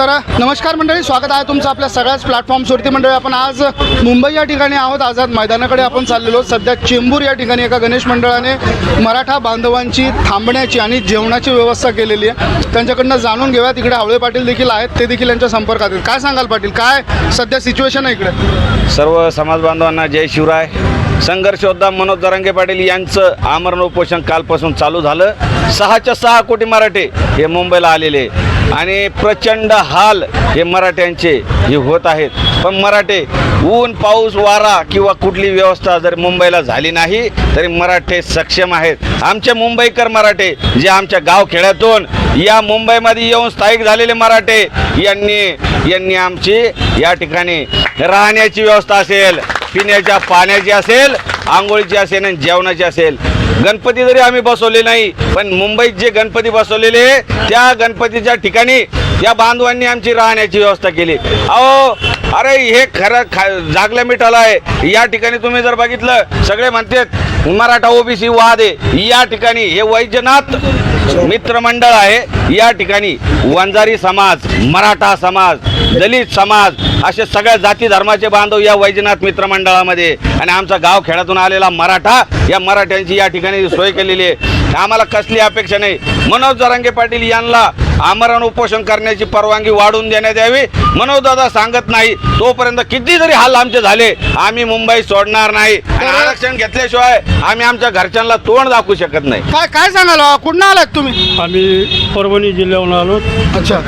तर नमस्कार मंडळी स्वागत आहे तुमचं आपल्या सगळ्याच प्लॅटफॉर्मवरती मंडळी. आपण आज मुंबई या ठिकाणी आहोत आझाद मैदानाकडे आपण चाललेलो सध्या चेंबूर या ठिकाणी एका गणेश मंडळाने मराठा बांधवांची थांबण्याची आणि जेवणाची व्यवस्था केलेली आहे. त्यांच्याकडनं जाणून घेऊया. तिकडे आवळे पाटील देखील आहेत ते देखील यांच्या संपर्कात आहेत. काय सांगाल पाटील? काय सध्या सिच्युएशन आहे इकडे? सर्व समाज बांधवांना जय शिवराय. संघर्षोद्धा मनोज दरांगे पाटील यांचं आमरण उपोषण कालपासून चालू झालं. सहाच्या सहा कोटी मराठे हे मुंबईला आलेले. आणि प्रचंड हाल हे मराठ्यांचे हे होत आहेत. पण मराठे ऊन पाऊस वारा किंवा कुठली व्यवस्था जर मुंबईला झाली नाही तरी मराठे सक्षम आहेत. आमचे मुंबईकर मराठे जे आमच्या गाव खेड्यातून या मुंबईमध्ये येऊन स्थायिक झालेले मराठे यांनी यांनी आमची या ठिकाणी राहण्याची व्यवस्था असेल पिण्याच्या पाण्याची असेल आंघोळीची असेल आणि जेवणाची असेल. गणपती जरी आम्ही बसवले नाही पण मुंबईत जे गणपती बसवलेले त्या गणपतीच्या ठिकाणी या बांधवांनी आमची राहण्याची व्यवस्था केली. अहो अरे हे खरं खा जागल्या मिठाला आहे. या ठिकाणी तुम्ही जर बघितलं सगळे म्हणतात मराठा ओबीसी वाद आहे. या ठिकाणी हे वैजनाथ मित्रमंडळ आहे. या ठिकाणी वंजारी समाज मराठा समाज दलित समाज असे सगळ्या जाती धर्माचे बांधव या वैजनाथ मित्रमंडळामध्ये आणि आमचा गाव खेड्यातून आलेला मराठा या मराठ्यांची या ठिकाणी सोय केलेली आहे. आम्हाला कसली अपेक्षा नाही. मनोज जरांगे पाटील यांना आमरण उपोषण करण्याची परवानगी वाढवून देण्यात यावी. मनोज दादा सांगत नाही तोपर्यंत किती जरी हाल आमचे झाले आम्ही मुंबई सोडणार नाही. आणि आरक्षण घेतल्याशिवाय आम्ही आमच्या घरच्यांना तोंड दाखवू शकत नाही. काय काय सांगाल अहो, कुठनं आलात तुम्ही? आम्ही परभणी जिल्ह्याहून आलो. अच्छा.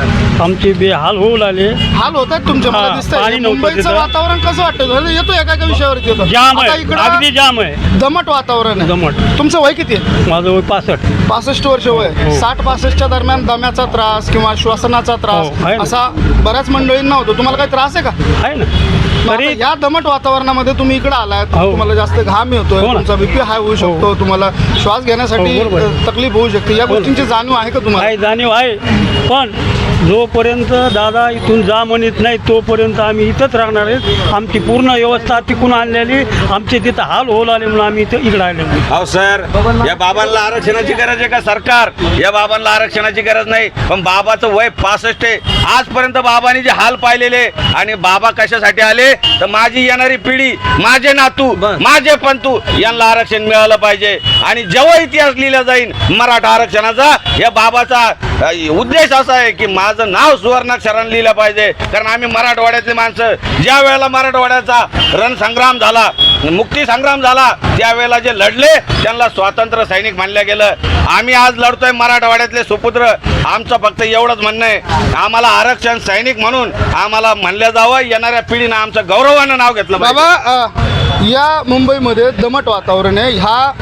आमचे बेहाल होऊ लागले. हाल होत आहेत तुमचे मला हा, दिसतंय. पाणी नव्हतं मुंबईचं तिथं. वातावरण कसं वाटतं? येतो एका एका विषयावरती येतो जाम आता आहे इकडं अगदी जाम आहे. दमट वातावरण आहे. दमट. तुमचं वय किती आहे? माझं वय पासष्ट. पासष्ट वर्ष वय हो. साठ पासष्टच्या दरम्यान दम्याचा त्रास किंवा श्वसनाचा हो, त्रास आहे ना. असा बऱ्याच मंडळींना होतो. तुम्हाला काही त्रास आहे का? आहे ना. तरी या दमट वातावरणामध्ये तुम्ही इकडे आलात हो. तुम्हाला जास्त घाम येतोय हो ना. तुमचा बीपी हाय होऊ शकतो तुम्हाला श्वास घेण्यासाठी हो, बरोबर. अ, तकलीफ होऊ शकते. या हो ना. गोष्टींची जाणीव आहे का तुम्हाला? आहे जाणीव आहे. पण जोपर्यंत दादा इथून जा म्हणत नाही तोपर्यंत आम्ही इथंच राहणार आहेत आमची पूर्ण व्यवस्था तिकून आणलेली. आमचे तिथं हाल होऊ लागले म्हणून आम्ही इथं इकडं आले अहो सर या बाबांना आरक्षणाची गरज आहे का सरकार? या बाबांना आरक्षणाची गरज नाही. पण बाबाचं वय पासष्ट आहे. आजपर्यंत बाबांनी जे हाल पाहिलेले आणि बाबा कशासाठी आले? तर माझी येणारी पिढी माझे नातू माझे पंतू यांना आरक्षण मिळालं पाहिजे. आणि जेव्हा इतिहास लिहिला जाईल मराठा आरक्षणाचा या बाबाचा उद्देश असा आहे की माझं नाव सुवर्णाक्षरानं लिहिलं पाहिजे. कारण आम्ही मराठवाड्यातली माणसं. ज्या वेळेला मराठवाड्याचा रणसंग्राम झाला मुक्ती संग्राम झाला त्यावेळेला जे लढले त्यांना स्वातंत्र्य सैनिक मानलं गेलं. आम्ही आज लढतोय मराठवाड्यातले सुपुत्र. आमचं फक्त एवढंच म्हणणं आहे. आम्हाला आरक्षण सैनिक म्हणून आम्हाला म्हणलं जावं. येणाऱ्या पिढीनं आमचं गौरवानं नाव घेतलं बाबा या मुंबईमध्ये दमट वातावरण आहे. ह्या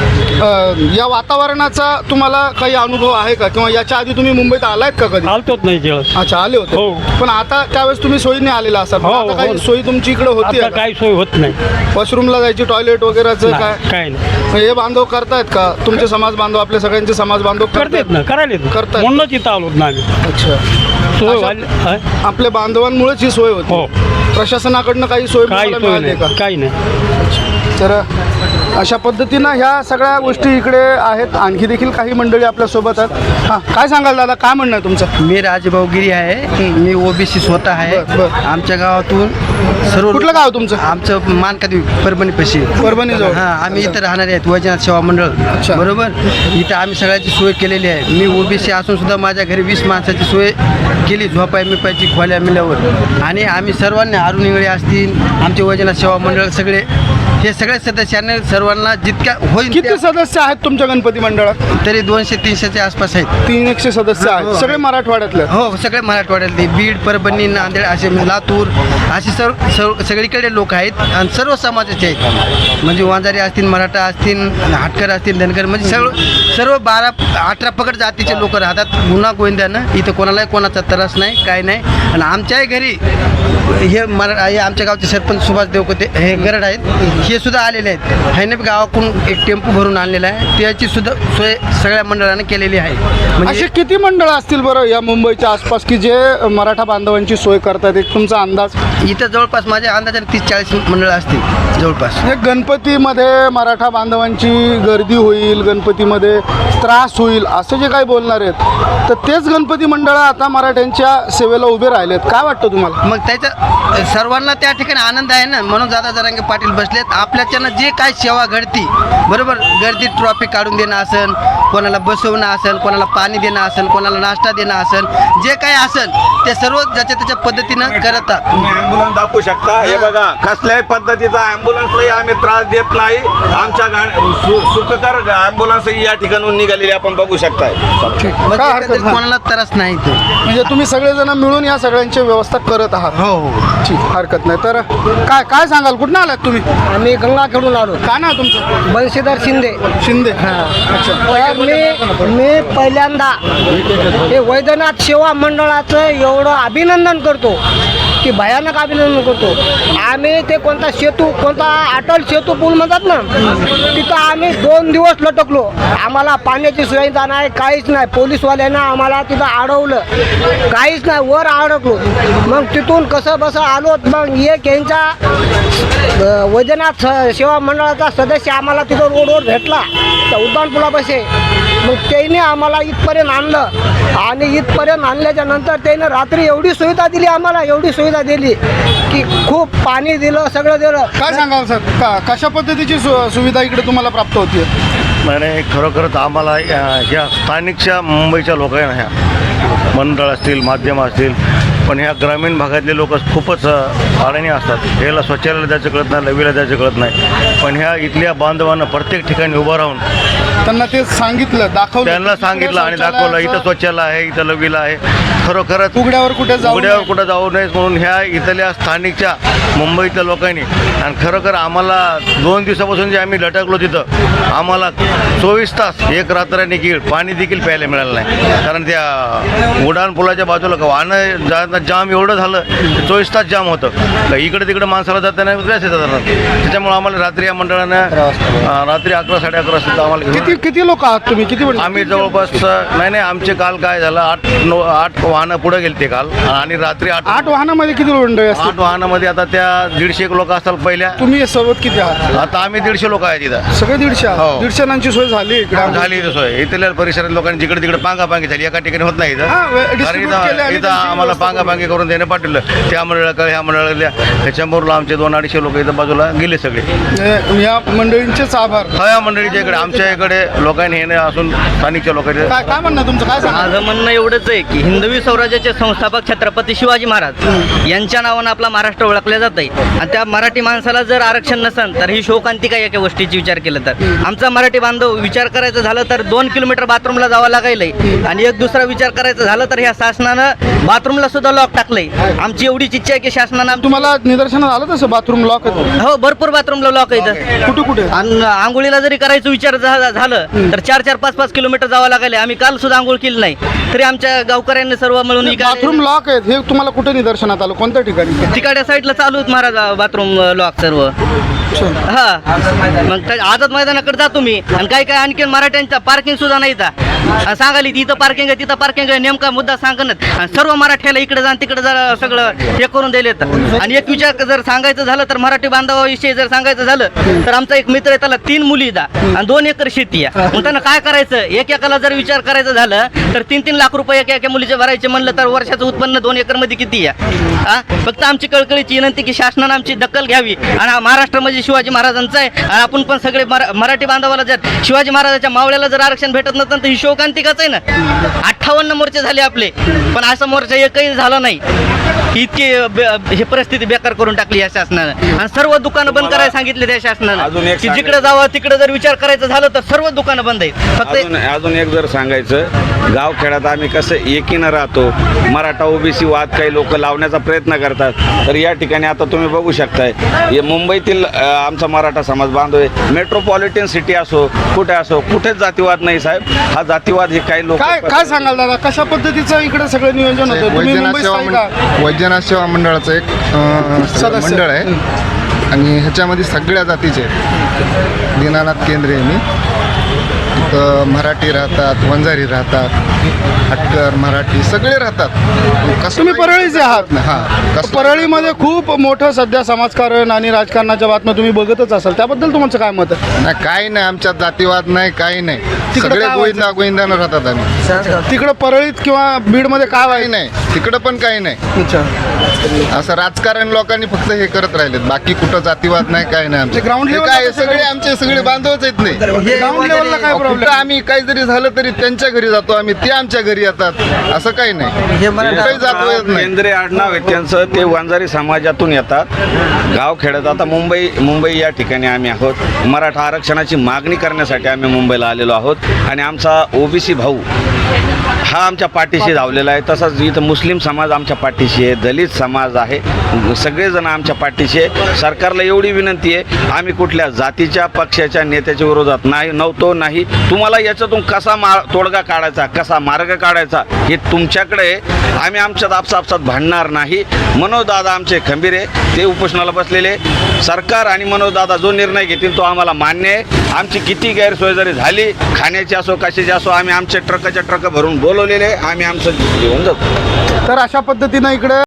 या वातावरणाचा तुम्हाला काही अनुभव आहे का? किंवा याच्या आधी तुम्ही मुंबईत आलायत का कधी? आलतोच नाही जेवण. अच्छा आले होते. हो. पण आता त्यावेळेस तुम्ही सोयीने आलेला असाल. पण हो, आता काही हो. सोयी तुमची इकडे होती आता काही सोय होत नाही. वॉशरूमला जायची टॉयलेट वगैरेचं काय नाही, काय? नाही. हे बांधव करतायत का? तुमचे समाज बांधव आपले सगळ्यांचे समाज बांधव करतेत ना करायला करतायत. म्हणूनच इथं आलो ना आम्ही. अच्छा. सोय अशा- व्हायला हा? आपल्या बांधवांमुळेच ही सोय होती. हो. प्रशासनाकडनं काही सोय काही तुम्हाला सोय मिळाली नाही. का? काही नाही. तर अशा पद्धतीनं ह्या सगळ्या गोष्टी इकडे आहेत. आणखी देखील काही मंडळी आपल्यासोबत आहेत. हां काय सांगाल दादा? काय म्हणणं आहे तुमचं? मी राजभाऊ गिरी आहे मी ओबीसी स्वतः आहे. बर, बर. आमच्या गावातून सर्व कुठलं गाव तुमचं? आमचं मानकादेवी परभणी पशी परभणीजवळ. हा आम्ही इथं राहणारे आहेत वैजनाथ सेवा मंडळ. अच्छा. बरोबर? इथं आम्ही सगळ्याची सोय केलेली आहे. मी ओबीसी असून सुद्धा माझ्या घरी वीस माणसाची सोय केली झोपाय मिपायची खोल्या मिल्यावर. आणि आम्ही सर्वांनी अरुण इंगळे असतील आमचे वैजनाथ सेवा मंडळ सगळे हे सगळे सदस्यांनी सर्वांना जितक्या होईल किती त्या- सदस्य आहेत तुमच्या गणपती मंडळात? तरी दोनशे तीनशेच्या आसपास आहेत. तीन एकशे सदस्य आहेत. हो. सगळे मराठवाड्यातले? आहेत. हो सगळे मराठवाड्यातले. बीड परभणी नांदेड असे लातूर असे सर्व सर्व सगळीकडे लोक आहेत आणि सर्व समाजाचे आहेत. म्हणजे वांजारी असतील मराठा असतील हाटकर असतील धनगर म्हणजे सर्व सर्व बारा अठरा पकड जातीचे लोक राहतात. गुन्हा गोविंद्यानं इथं कोणालाही कोणाचा त्रास नाही काय नाही. आणि आमच्याही घरी हे मरा हे आमच्या गावचे सरपंच सुभाष देवकोते हे गरड आहेत. हे सुद्धा आलेले आहेत. हैनप गावाकडून एक टेम्पो भरून आणलेला आहे. त्याची सुद्धा सोय सगळ्या मंडळाने केलेली आहे. म्हणजे असे किती मंडळ असतील बरं या मुंबईच्या आसपास की जे मराठा बांधवांची सोय करतात? एक तुमचा अंदाज? इथं जवळपास माझ्या अंदाजाने तीस चाळीस मंडळ असतील जवळपास. हे गणपतीमध्ये मराठा बांधवांची गर्दी होईल गणपतीमध्ये त्रास होईल असं जे काही बोलणार आहेत तर तेच गणपती मंडळ आता मराठ्यांच्या सेवेला उभे राहिलेत. काय वाटतं तुम्हाला? मग त्याच्या सर्वांना त्या ठिकाणी आनंद आहे ना? म्हणून दादा जरांगे पाटील बसलेत. आपल्याच्यानं जे काय सेवा घडती बरोबर? गर्दी ट्रॉफिक काढून देणं असेल कोणाला बसवणं असेल कोणाला पाणी देणं असेल कोणाला नाश्ता देणं असेल जे काय असेल ते सर्व ज्याच्या त्याच्या पद्धतीनं करतात. तुम्ही ॲम्ब्युलन्स दाखवू शकता? हे बघा कसल्याही पद्धतीचा ॲम्ब्युलन्सलाही आम्ही त्रास देत नाही. आमच्या सु- सुखकर ॲम्ब्युलन्सही या ठिकाणून निघालेली आपण बघू शकताय. काय हरकत. कोणाला त्रास नाही तो. म्हणजे तुम्ही सगळेजण मिळून या सगळ्यांची व्यवस्था करत आहात. हो हो. ठीक हरकत नाही. तर काय काय सांगाल? कुठनं आलात तुम्ही? आम्ही गंगाखेडून आलो. काय ना तुमचं? बंशीधर शिंदे. शिंदे. अच्छा. तर मी मी पहिल्यांदा हे वैद्यनाथ सेवा मंडळाचं एवढं अभिनंदन करतो. की भयानक अभिनंदन करतो. आम्ही ते कोणता सेतू कोणता अटल सेतू पूल म्हणतात ना तिथं आम्ही दोन दिवस लटकलो. आम्हाला पाण्याची सुविधा नाही काहीच नाही. पोलीसवाल्यांना आम्हाला तिथं अडवलं. काहीच नाही वर अडकलो. मग तिथून कसं बसं आलो मग एक यांचा वैद्यनाथ स- सेवा मंडळाचा सदस्य आम्हाला तिथं रोडवर भेटला. त्या उड्डाणपुलापाशी मग त्याने आम्हाला इथपर्यंत आणलं. आणि इथपर्यंत आणल्याच्या नंतर त्याने रात्री एवढी सुविधा दिली आम्हाला एवढी सुविधा दिली की खूप पाणी दिलं सगळं दिलं. काय सांगाल सर? का कशा पद्धतीची सु- सुविधा इकडे तुम्हाला प्राप्त होती आणि खरोखरच आम्हाला या- ह्या स्थानिकच्या मुंबईच्या लोकांना ह्या मंडळ असतील माध्यम असतील पण ह्या ग्रामीण भागातले लोक खूपच अडाणी असतात. याला स्वच्छालयाला द्यायचं कळत नाही लवीला द्यायचं कळत नाही. पण ह्या इथल्या बांधवांना प्रत्येक ठिकाणी उभं राहून त्यांना ते सांगितलं दाखवलं त्यांना सांगितलं आणि दाखवलं इथं स्वच्छालय आहे इथं लवीला आहे. खरोखरच उघड्यावर कुठे जाऊ उघड्यावर. कुठं जाऊ नये म्हणून ह्या इथल्या स्थानिकच्या मुंबईतल्या लोकांनी आणि खरोखर आम्हाला दोन दिवसापासून जे आम्ही लटकलो तिथं आम्हाला चोवीस तास एक रात्र कीड पाणी देखील प्यायला मिळालं नाही. कारण त्या उड्डाण पुलाच्या बाजूला वाहनं जा जाम एवढं झालं चोवीस तास जाम होतं. इकडे तिकडे माणसाला जाताना त्रास येतात. त्याच्यामुळे आम्हाला रात्री या मंडळानं रात्री अकरा साडे अकरा वाजता आम्हाला किती किती लोक आहात तुम्ही? किती मंडळी? आम्ही जवळपास नाही नाही आमचे काल काय झालं? आठ नऊ आठ वाहनं पुढे गेलते काल. आणि रात्री आठ आठ वाहनामध्ये किती मंडळी आठ वाहनामध्ये आता त्या दीडशे एक लोक असतात पहिल्या. तुम्ही सोबत किती आहात? आता आम्ही दीडशे लोक आहेत इथं सगळे दीडशे आहात? हो. दीडशे जणांची सोय झाली इकडे? झाली इथं सोय. इथल्या परिसरात लोकांनी जिकडे तिकडे पांगापांगी झाली. एका ठिकाणी होत नाही इथं. हा, वे- कारण distribute केले इथं आणि इथं त्यांची आम्हाला व्यवस्था पांगापांगी करून देणं पाठवलं. त्या मंडळाला ह्या मंडळाला ह्याच्याबरोबर आमचे दोन अडीचशे लोक इथं बाजूला गेले सगळे. हे- या मंडळींचेच आभार. ह्या मंडळीच्या इकडे. आमच्या इकडे लोकांनी हे नाही असून स्थानिकच्या लोकांनी काय काय म्हणणं तुमचं? काय सांगा? माझं म्हणणं एवढंच आहे की हिंदवी स्वराज्याचे संस्थापक छत्रपती शिवाजी महाराज यांच्या नावानं आपला महाराष्ट्र ओळखला जात आहे आणि त्या मराठी माणसाला जर आरक्षण नसन तर ही शोकांतिका एका गोष्टीची विचार केला तर. आमचा मराठी बांधव विचार करायचं झालं तर दोन किलोमीटर बाथरूमला जावं लागायलंय. आणि एक दुसरा विचार करायचं झालं तर ह्या शासनानं बाथरूमला सुद्धा लॉक टाकलंय. आमची एवढीच इच्छा आहे की शासनानं तुम्हाला निदर्शनात आलं तसं बाथरूम लॉक हो भरपूर बाथरूमला लॉक आहे कुठे कुठे? आणि आंघोळीला जरी करायचं विचार झा- झालं तर चार चार पाच पाच किलोमीटर जावं लागले. आम्ही काल सुद्धा आंघोळ केली नाही. तरी आमच्या गावकऱ्यांनी सर्व मिळून बाथरूम लॉक आहेत. हे तुम्हाला कुठे निदर्शनात आलं? कोणत्या ठिकाणी? तिकडच्या साईडला चालू आहेत महाराज बाथरूम लॉक सर्व. हा. मग काय आझाद मैदानाकडे जा तुम्ही. आणि काय काय आणखी मराठ्यांचा पार्किंग सुद्धा नाही इथं. सांगाली इथं पार्किंग आहे तिथं पार्किंग आहे नेमका मुद्दा सांगणं. आणि सर्व मराठ्याला इकडे जा तिकडे जा सगळं हे करून दिले आणि एक विचार जर सांगायचं झालं तर मराठी बांधवाविषयी जर सांगायचं झालं तर आमचा एक मित्र आहे त्याला तीन मुली दा आणि दोन एकर शेती आहे. मग त्यांना काय करायचं? एक एकाला जर विचार करायचं झालं तर तीन तीन लाख रुपये एका एका मुलीचे भरायचे म्हणलं तर वर्षाचं उत्पन्न दोन एकरमध्ये किती आहे? हा फक्त आमची कळकळीची विनंती की शासनानं आमची दखल घ्यावी. आणि महाराष्ट्रामध्ये म्हणजे म्हणजे शिवाजी महाराजांचा आहे. आणि आपण पण सगळे मरा- मराठी बांधवाला जर शिवाजी महाराजाच्या मावळ्याला जर आरक्षण भेटत नसेल तर ही शोकांतिकाच आहे ना. अठ्ठावन्न मोर्चे झाले आपले. पण असा मोर्चा एकही झाला नाही. इतकी ही परिस्थिती बेकार करून टाकली या शासनानं. आणि सर्व दुकानं बंद करायला सांगितले त्या शासनानं. की. जिकडे जावं तिकडे जर विचार करायचं झालं तर सर्व दुकानं बंद आहेत. फक्त अजून एक जर सांगायचं गावखेड्यात आम्ही कसं एकीनं राहतो मराठा ओबीसी वाद काही लोक लावण्याचा प्रयत्न करतात तर या ठिकाणी आता तुम्ही बघू शकताय हे मुंबईतील आमचा मराठा समाज बांधव आहे. मेट्रोपॉलिटन सिटी असो कुठे असो कुठेच जातीवाद नाही साहेब. हा जातीवाद हे काही लोक काय काय सांगाल दादा? कशा पद्धतीचं इकडे सगळं नियोजन होतं? तुम्ही वैद्यनाथ मुंबई सेवा वैद्यनाथ सेवा मंडळाचं एक अं, सदस्य. मंडळ आहे. आणि ह्याच्यामध्ये सगळ्या जातीचे आहेत. दीनानाथ केंद्रे आहे मराठी राहतात वंजारी राहतात हटकर मराठी सगळे राहतात. कसं तुम्ही परळीचे आहात हां कसं परळीमध्ये खूप मोठं सध्या समाजकारण आणि राजकारणाच्या बातम्या तुम्ही बघतच असाल. त्याबद्दल तुमचं काय मत आहे? नाही काही नाही आमच्यात जातीवाद नाही काही नाही. तिकडं सगळे गोविंदा गोविंदानं राहतात आम्ही. तिकडं परळीत किंवा बीडमध्ये काय नाही तिकडं पण काही नाही. अच्छा. असं राजकारण लोकांनी फक्त हे करत राहिलेत. बाकी कुठं जातीवाद नाही काय नाही आमचं. हे level काय कसं सगळे आमचे सगळे बांधवच आहेत नाही. ग्राउंड लेवलला काय कुठं आम्ही काही जरी झालं तरी त्यांच्या घरी जातो आम्ही ते आमच्या घरी येतात. असं काही नाही. हे काही जातो येत नाही. केंद्रीय आडनाव आहे त्यांचं ते वंजारी समाजातून येतात. गाव खेड्यात. आता मुंबई मुंबई या ठिकाणी आम्ही आहोत. मराठा आरक्षणाची मागणी करण्यासाठी आम्ही मुंबईला आलेलो आहोत. आणि आमचा ओबीसी भाऊ हा आमच्या पाठीशी धावलेला आहे. तसंच इथं मुस्लिम समाज आमच्या पाठीशी आहे. दलित समाज आहे. सगळेजण आमच्या पाठीशी आहे. सरकारला एवढी विनंती आहे आम्ही कुठल्या जातीच्या पक्षाच्या नेत्याच्या विरोधात नाही नव्हतो नाही. तुम्हाला याच्यातून कसा मा तोडगा काढायचा कसा मार्ग काढायचा हे तुमच्याकडे आम्ही आमच्यात आपसापसात भांडणार नाही. मनोजदादा आमचे खंबीर आहे. ते उपोषणाला बसलेले सरकार आणि मनोजदादा जो निर्णय घेतील तो आम्हाला मान्य आहे. आमची किती गैरसोय जरी झाली खाण्याची असो कशाची असो आम्ही आमचे ट्रकाच्या ट्रक भरून बोलवलेले आम्ही आमचं घेऊन जातो तर अशा पद्धतीनं इकडे